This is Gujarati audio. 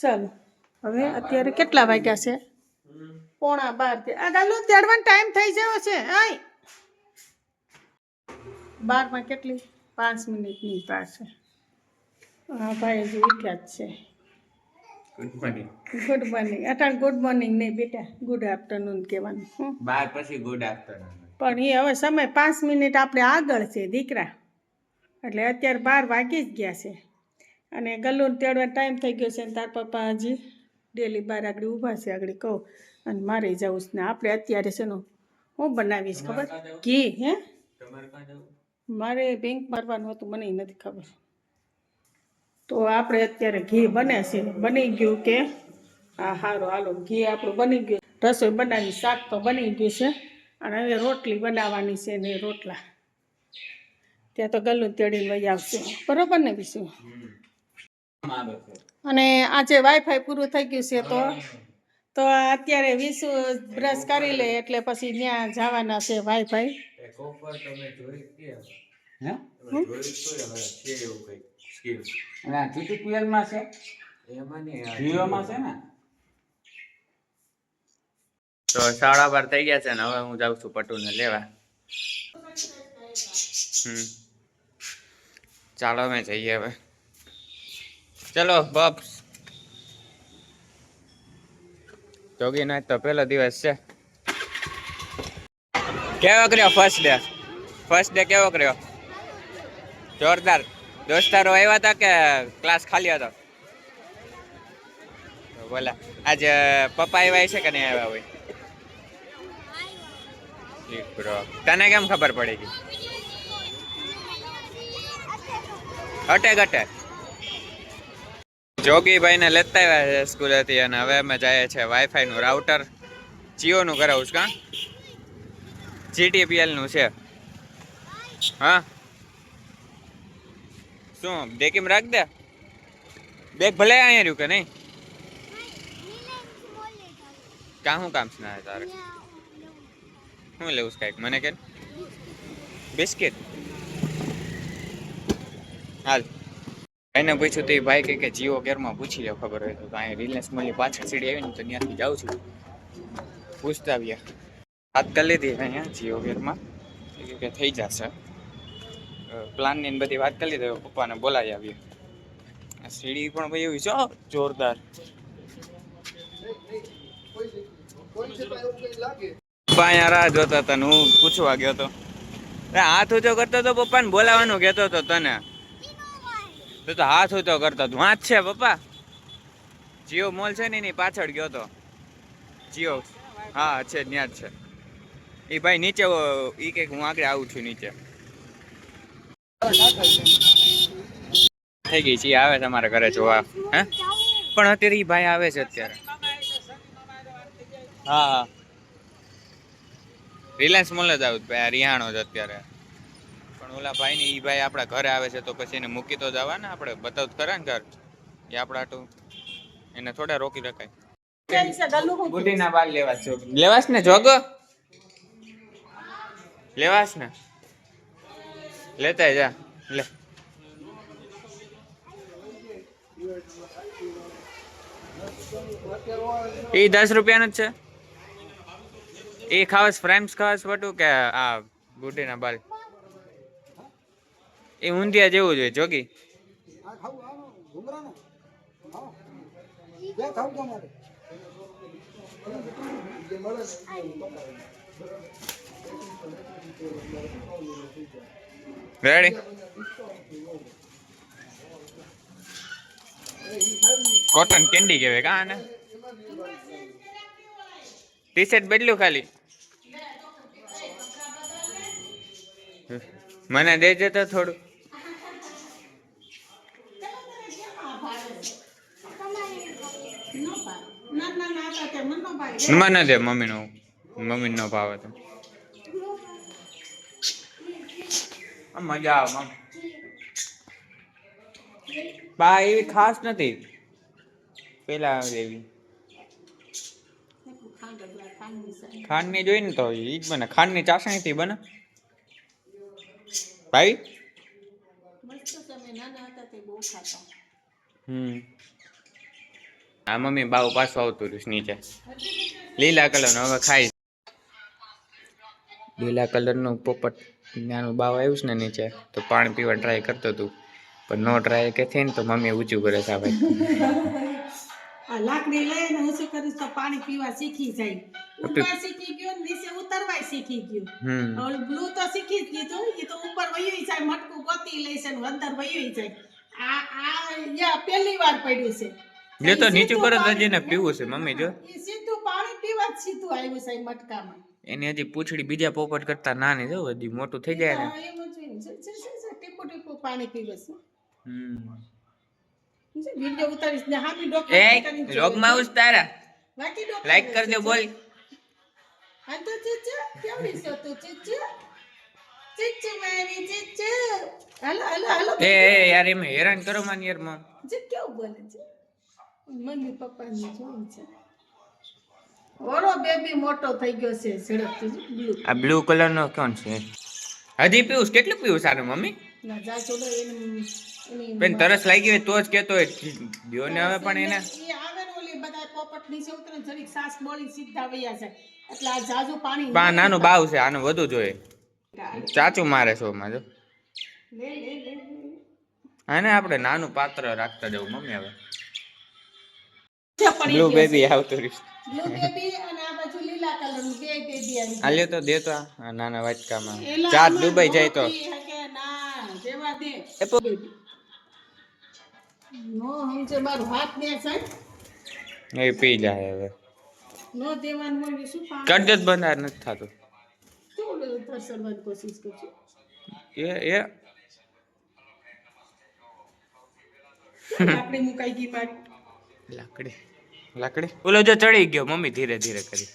ચાલો. હવે અત્યારે કેટલા વાગ્યા. છે? પોણા બાર આ ગાલો તેડવાનો ટાઈમ થઈ ગયો છે. આય. બારમાં કેટલી? પાંચ મિનિટની પાસે. હા ભાઈ હજી ઉઠ્યા જ છે. ગુડ મોર્નિંગ ગુડ મોર્નિંગ અટાણ ગુડ મોર્નિંગ નહીં બેટા. ગુડ આફ્ટરનૂન કહેવાનું. હં બાર પછી ગુડ આફ્ટરનૂન પણ એ હવે સમય પાંચ મિનિટ આપણે આગળ છે દીકરા. એટલે અત્યારે બાર વાગી જ ગયા છે. અને ગલ્લુને તેડવા ટાઈમ થઈ ગયો છે ને તાર પપ્પા હજી ડેલી બાર આગળ ઊભા છે આગળ કહું. અને મારે જવું છે ને આપણે અત્યારે છે ને હું બનાવીશ ખબર? ઘી હે? મારે બેંક મારવાનું હતું મને નથી ખબર. તો આપણે અત્યારે ઘી બને છે. બની ગયું કે? હા સારું હાલો ઘી આપણું બની ગયું. રસોઈ બનાવી શાક તો બની ગયું છે. અને હવે રોટલી બનાવવાની છે ને રોટલા. ત્યાં તો ગલું તેડીને વહી આવશે. બરોબર ને છે અને આજે વાઈફાઈ પૂરું થઈ ગયું છે તો? તો અત્યારે વીસ બ્રશ કરી લે એટલે પછી ત્યાં જવાના છે વાઈફાઈ એક ઓફર તમે જોઈ કે હે? જોઈ તો છે એવું કંઈક સ્કીલ અને આ GTPL માં છે? એમાં નહીં આ જીઓમાં છે ને? તો સાડા બાર થઈ ગયા છે ને હવે હું જાઉં છું પટુને લેવા. ચાલો અમે જઈએ હવે. ચલો બપ્સ જોગી ના તો પહેલો દિવસ છે. કેવો કર્યો ફર્સ્ટ ડે ફર્સ્ટ ડે કેવો કર્યો? જોરદાર. દોસ્તારો આવ્યા હતા કે ક્લાસ ખાલી હતો? બોલા, આજે પપ્પા આવ્યા છે કે નહીં આવ્યા હોય? તને કેમ ખબર પડી ગઈ? Attack attack. જોગીભાઈને લેતા આવ્યા છે સ્કૂલેથી અને હવે અમે જઈએ છીએ વાઈફાઈ નું રાઉટર જીઓનું કરાવું છું કા જીટીપીએલનું છે. હા? શું બેકીમ રાખ દે? બેગ ભલે અહીંયા રહ્યું કે નહીં? કાં શું કામ છે? ના તારે. શું લેવું છે કાંઈક? મને કે બિસ્કિટ? હાલ. ભાઈને પૂછ્યું તો એ ભાઈ કહે કે જીઓ કેરમાં પૂછી લો ખબર હોય તો. કાંઈ રિલાયન્સ મળી પાછળ સીડી આવી ને તો ત્યાંથી જાઉં છું. પૂછતા આવ્યા. વાત કરી લીધી અહીંયા જીઓ કેરમાં કે થઈ જશે. પ્લાનની ને બધી વાત કરી લીધી. પપ્પાને બોલાવી આવીએ આ સીડી પણ ભાઈ એવી છે જોરદાર. પપ્પા અહીંયા રાહ જોતા હતા હું પૂછવા ગયો હતો હાથ ઊંચો કરતો હતો પપ્પાને બોલાવાનું કહેતો હતો તને. તો તો હાથ તો કરતો તું. હાથ છે પપ્પા. જીઓ મોલ છે ને એની પાછળ ગયો તો. જીઓ. હા, છે, ત્યાં જ છે. એ ભાઈ નીચે એ કંઈક હું આગળ આવું છું નીચે. થઈ ગઈ છે આવે તમારા ઘરે જોવા. હે? પણ અત્યારે એ ભાઈ આવે છે અત્યારે. હા હા. રિલાયન્સ મોલ જ આવું ભાઈ રિહાણો જ અત્યારે. પણ ઓલા ભાઈ ને ઈ ભાઈ આપણા ઘરે આવે છે તો પછી એને મૂકી તો જવા ને આપણે બતાવ ખરા ને ઘર. એ આપણા તો એને થોડા રોકી રખાય. બુટીના બાલ લેવા છો. લેવાસ ને જોગ? લેવાસ ને લેતા જા. લે. એ દસ રૂપિયાનું જ છે. એ ખાવાસ ફ્રેમ્સ ખાવાસ વટું કે આ બુટીના બાલ? એ ઊંધિયા જેવું જોઈએ જોગી. રેડી કોટન કેન્ડી કહેવાય કા આને? ટી શર્ટ બદલ્યું ખાલી? મને દેજે તો થોડું ના ના ના હતા તે મનનો ભાઈ મને દે મમ્મીનો મમ્મી નો ભાવે તો મજા આવે બા એવી ખાસ નથી. પેલા એવી ખાંડની જોઈ ને તો ઈ જ બને. ખાંડની ચાસણી થી બને. ભાઈ? હતા હમ. આ મમ્મી બાવ પાછું આવતું રહ્યું નીચે. લીલા કલરનો હવે ખાઈ. લીલા કલરનું પોપટ નાનું બાવ આવ્યું છે ને નીચે તો પાણી પીવા ટ્રાય કરતો હતું પણ નો ટ્રાય કે થઈ ને તો મમ્મી ઊંચું કરે છે ભાઈ લાકડી લઈને હું કરીશ તો પાણી પીવા શીખી જાય. શીખી ગયો ને નીચે ઉતરવાય શીખી ગયો. હમ. બ્લુ તો શીખી જ ગયું એ તો ઉપર વયું જાય મટકું ગોતી લઈ છે ને અંદર વયું જાય. આ આ પહેલી વાર પડ્યું છે. જો તો નીચે સીધું પર જ પીવું છે મમ્મી જો. સીધું પાણી પીવા સીધું આવ્યું છે મટકામાં. એની હજી પૂંછડી બીજા પોપટ કરતા નાની જો હજી મોટું થઈ જાય ને. ટીપું ટીપું પાણી પીવે છે. હમ. ઉતારીશ ને હામી એ ડોક્યુમેન્ટ કરીને લોગમાં તારા. લાઈક કરી બોલ. હા તો ચીચુ કેવડી છો તું ચીચુ ચીચુ મારી ચીચુ હાલો હાલો હાલો. એ એ યાર એમ હેરાન કરો માન યારમાં. જે કેવું બોલે છે? મમ્મી પપ્પાની જોવું છે. ઓરો બેબી મોટો થઈ ગયો છે ઝડપથી બ્લુ આ બ્લુ કલર નો કોણ છે? હજી પીવું કેટલું પીવું સારું મમ્મી? ના જાજો લો એની એની બેન તરસ લાગી હોય તો જ કેતો હોય. દિયો ને હવે પણ એને? ઈ આવે ને ઓલી બધા પોપટ નીચે ઉતરે જરીક સાસ બોળી સીધા વયા જાય. એટલે આ જાજુ પાણી પા નાનું બાવ છે આનું વધુ જોઈએ. ચાચું મારે છો માજો લે લે લે લે. આને આપણે નાનું પાત્ર રાખતા જવું મમ્મી હવે. બ્લુ બેબી આવતું રહ્યું. બ્લુ બેબી અને આ બાજુ લીલા કલરનું બે બેબી આવી આ લ્યો તો દે તો નાના વાટકામાં. ચાર દુબઈ જાય તો. ના જેવા દે. એ પો- બેબી નો સમજે મારું હાથ ને સાહેબ એ પી જાય હવે. નો દેવાનું હોય શું પાણી કરજો જ નથી થતું. કોશિશ એ એ. લાકડી મુકાઈ ગઈ લાકડી. લાકડી? બોલો જો ચડી ગયો મમ્મી ધીરે ધીરે કરી.